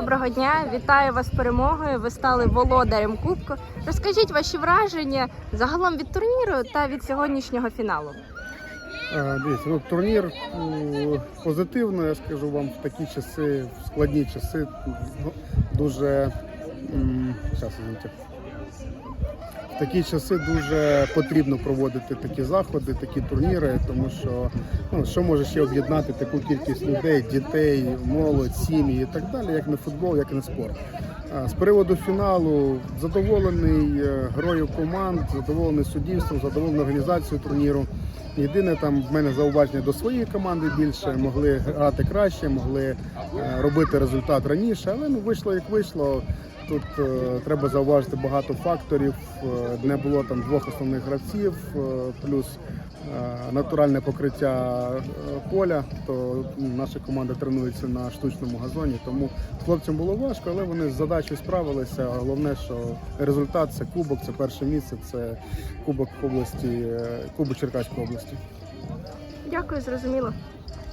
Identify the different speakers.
Speaker 1: Доброго дня, вітаю вас з перемогою. Ви стали володарем кубку. Розкажіть ваші враження загалом від турніру та від сьогоднішнього фіналу.
Speaker 2: Е, Дивіться, ну, турнір ну, позитивно, я скажу вам, в такі часи, в складні часи, ну, дуже м. В такі часи дуже потрібно проводити такі заходи, такі турніри, тому що ну, що може ще об'єднати таку кількість людей, дітей, молодь, сім'ї і так далі, як не футбол, як не спорт. З приводу фіналу задоволений е, грою команд, задоволений суддівством, задоволений організацією турніру. Єдине там в мене зауваження до своєї команди більше, могли грати краще, могли е, робити результат раніше, але ну вийшло як вийшло. Тут е, треба зауважити багато факторів. Е, не було там двох основних гравців, е, плюс е, натуральне покриття е, поля. То наша команда тренується на штучному газоні. Тому хлопцям було важко, але вони з задачею справилися. Головне, що результат це кубок, це перше місце, це кубок області, е, кубок Черкаської області.
Speaker 1: Дякую, зрозуміло.